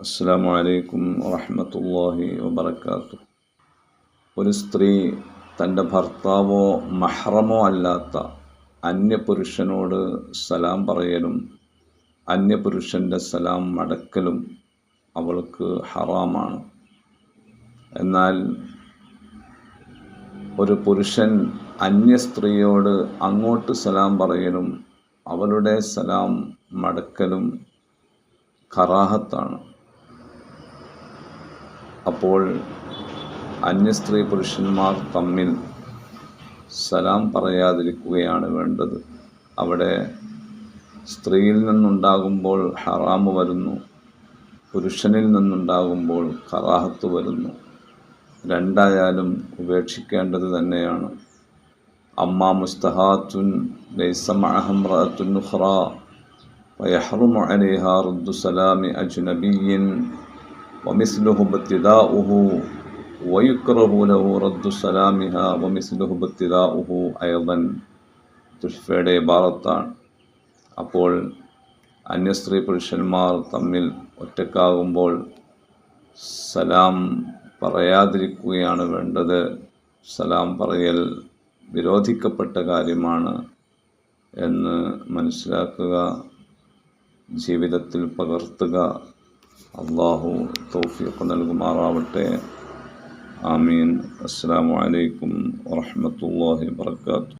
അസ്സാം വലൈക്കും വറഹമത്തല്ലാഹി വബർക്കാത്തു ഒരു സ്ത്രീ തന്റെ ഭർത്താവോ മഹ്റമോ അല്ലാത്ത അന്യപുരുഷനോട് സലാം പറയലും അന്യപുരുഷന്റെ സലാം മടക്കലും അവൾക്ക് ഹറാമാണ്. എന്നാൽ ഒരു പുരുഷൻ അന്യ സ്ത്രീയോട് അങ്ങോട്ട് സലാം പറയലും അവളുടെ സലാം മടക്കലും കറാഹത്താണ്. അപ്പോൾ അന്യസ്ത്രീ പുരുഷന്മാർ തമ്മിൽ സലാം പറയാതിരിക്കുകയാണ് വേണ്ടത്. അവിടെ സ്ത്രീയിൽ നിന്നുണ്ടാകുമ്പോൾ ഹറാമ് വരുന്നു പുരുഷനിൽ നിന്നുണ്ടാകുമ്പോൾ കറാഹത്ത് വരുന്നു. രണ്ടായാലും ഉപേക്ഷിക്കേണ്ടത് തന്നെയാണ്. അമ്മ മുസ്തഹാത്തുൻ ലൈസമഹംറത്തുൻ ഹറാ വയഹ്റുമു അലൈഹ റുദ്ദു സലാമി അജ്നബിയ്യൻ ومثله ابتداؤه ويكره له رد سلامها ومثله ابتداؤه أيضا തുഷ്ഫയുടെ ഇബാറത്താണ് അപ്പോൾ അന്യസ്ത്രീ പുരുഷന്മാർ തമ്മിൽ ഒറ്റക്കാകുമ്പോൾ സലാം പറയാതിരിക്കുകയാണ് വേണ്ടത് സലാം പറയൽ വിരോധിക്കപ്പെട്ട കാര്യമാണ് എന്ന് മനസ്സിലാക്കുക ജീവിതത്തിൽ പകർത്തുക അള്ളാഹു തൗഫീഖ് നൽകുമാറാവട്ടെ ആമീൻ അസ്സാം വലൈക്കും വാഹമത്തല്ലാഹി വാത്തു